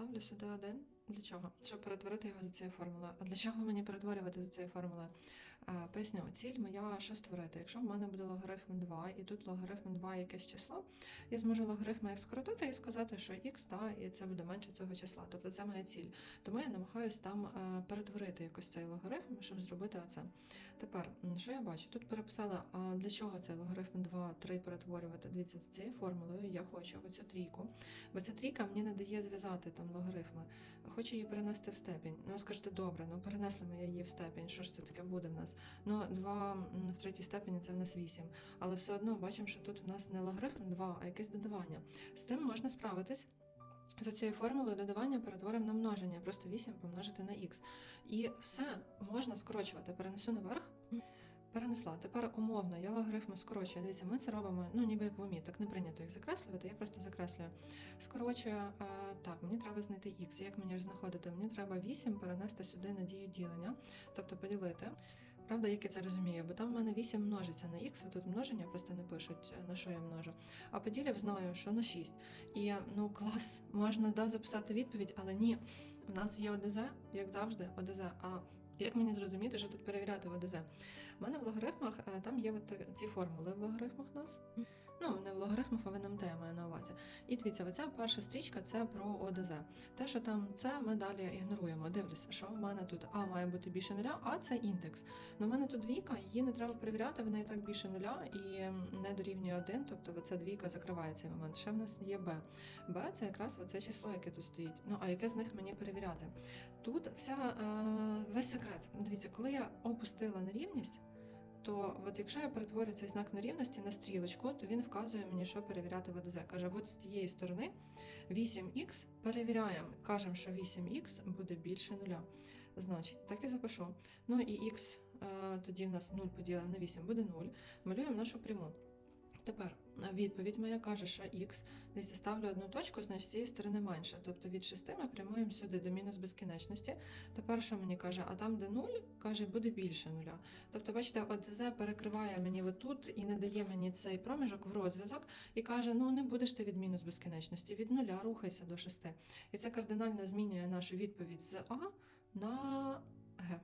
ставлю сюди один. Для чого? Щоб перетворити його за цією формулою. А для чого мені перетворювати за цією формулою? Поясню, ціль моя що створити. Якщо в мене буде логарифм 2, і тут логарифм 2 якесь число, я зможу логарифми як скоротити і сказати, що х, да, і це буде менше цього числа. Тобто це моя ціль. Тому я намагаюсь там е, перетворити якось цей логарифм, щоб зробити оце. Тепер, що я бачу? Тут переписала, а для чого цей логарифм 2, 3 перетворювати? Дивіться, за цією формулою я хочу оцю трійку. Бо ця трійка мені не дає зв'язати там логарифми. Хочу її перенести в степінь. Ну, скажете, добре, ну перенесли ми її в степінь. Що ж це таке буде в нас? Ну, 2 в третій степені це в нас 8. Але все одно бачимо, що тут в нас не логарифм 2, а якесь додавання. З тим можна справитись. За цією формулою додавання перетворимо на множення, просто 8 помножити на х. І все можна скорочувати. Перенесу наверх. Перенесла. Тепер умовно, я логарифми скорочую. Дивіться, ми це робимо, ну ніби як в умі, так не прийнято їх закреслювати, я просто закреслюю. Скорочую, е, так, мені треба знайти х. Як мені ж знаходити? Мені треба 8 перенести сюди на дію ділення, тобто поділити. Правда, як я це розумію, бо там в мене 8 множиться на х, а тут множення просто не пишуть, е, на що я множу. А поділів знаю, що на 6. І ну клас, можна да, записати відповідь, але ні. В нас є ОДЗ, як завжди, ОДЗ. А як мені зрозуміти, що тут перевіряти в ОДЗ? У мене в логарифмах е, там є от ці формули в логарифмах у нас. Ну, не в логарифмах, а в НМТ я маю на увазі. І дивіться, оця перша стрічка це про ОДЗ. Те, що там це, ми далі ігноруємо. Дивлюся, що в мене тут А має бути більше нуля, а це індекс. Ну, в мене тут двійка, її не треба перевіряти, вона і так більше нуля і не дорівнює один, тобто оця двійка закриває цей момент. Ще в нас є Б. Б це якраз оце число, яке тут стоїть. Ну, а яке з них мені перевіряти? Тут вся е, весь секрет. Дивіться, коли я опустила нерівність. То от якщо я перетворю цей знак нерівності на стрілочку, то він вказує мені, що перевіряти в ОДЗ. Каже, от з тієї сторони 8х перевіряємо, кажемо, що 8х буде більше нуля. Значить, так і запишу. Ну і х е, тоді в нас 0 поділимо на 8 буде 0. Малюємо нашу пряму. Тепер е, відповідь моя каже, що х, десь я ставлю одну точку, значить з цієї сторони менше. Тобто від 6 ми прямуємо сюди до мінус безкінечності. Тепер що мені каже, а там, де 0, каже, буде більше нуля. Тобто, бачите, ОДЗ перекриває мені отут і не дає мені цей проміжок в розв'язок і каже: ну не будеш ти від мінус безкінечності, від нуля рухайся до 6. І це кардинально змінює нашу відповідь з А на Г.